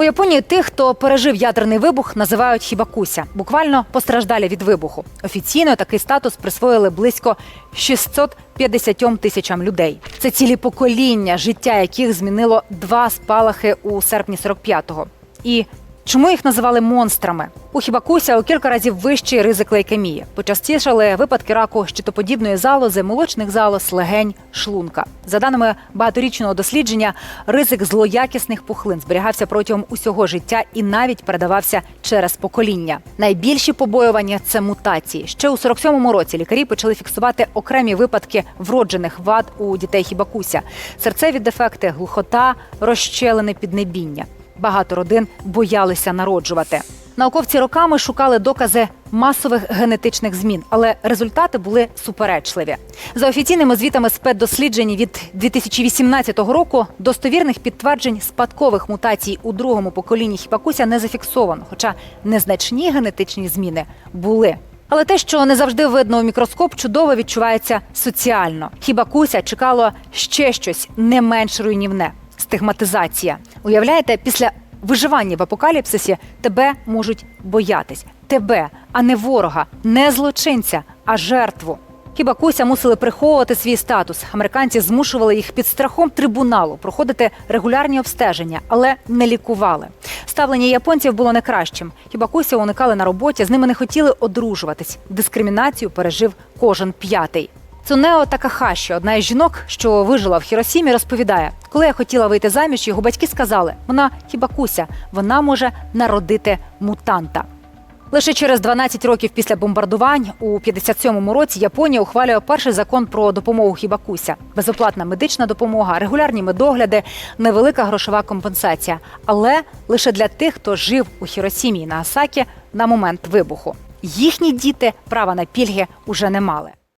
У Японії тих, хто пережив ядерний вибух, називають хібакуся. Буквально постраждалі від вибуху. Офіційно такий статус присвоїли близько 650 тисячам людей. Це цілі покоління, життя яких змінило два спалахи у серпні 45-го. І Чому їх називали монстрами? У хібакуся у кілька разів вищий ризик лейкемії. Почастішали випадки раку щитоподібної залози, молочних залоз, легень, шлунка. За даними багаторічного дослідження, ризик злоякісних пухлин зберігався протягом усього життя і навіть передавався через покоління. Найбільші побоювання це мутації. Ще у 47-му році лікарі почали фіксувати окремі випадки вроджених вад у дітей хібакуся: серцеві дефекти, глухота, розщелини піднебіння. Багато родин боялися народжувати. Науковці роками шукали докази масових генетичних змін, але результати були суперечливі. За офіційними звітами спецдосліджень від 2018 року достовірних підтверджень спадкових мутацій у другому поколінні хіпакуся не зафіксовано, хоча незначні генетичні зміни були. Але те, що не завжди видно у мікроскоп, чудово відчувається соціально. Хібакуся чекало ще щось не менш руйнівне стигматизація. Уявляєте, після виживання в апокаліпсисі тебе можуть боятись. Тебе, а не ворога, не злочинця, а жертву. Хібакуся мусили приховувати свій статус. Американці змушували їх під страхом трибуналу проходити регулярні обстеження, але не лікували. Ставлення японців було не кращим. Хібакуся уникали на роботі, з ними не хотіли одружуватись. Дискримінацію пережив кожен п'ятий. Цунео Такахаші, одна із жінок, що вижила в Хіросімі, розповідає: коли я хотіла вийти заміж, його батьки сказали: вона хібакуся, вона може народити мутанта. Лише через 12 років після бомбардувань у 57-му році Японія ухвалює перший закон про допомогу хібакуся. Безоплатна медична допомога, регулярні медогляди, невелика грошова компенсація, але лише для тих, хто жив у Хіросімі і Нагасакі на момент вибуху. Їхні діти права на пільги уже не мали.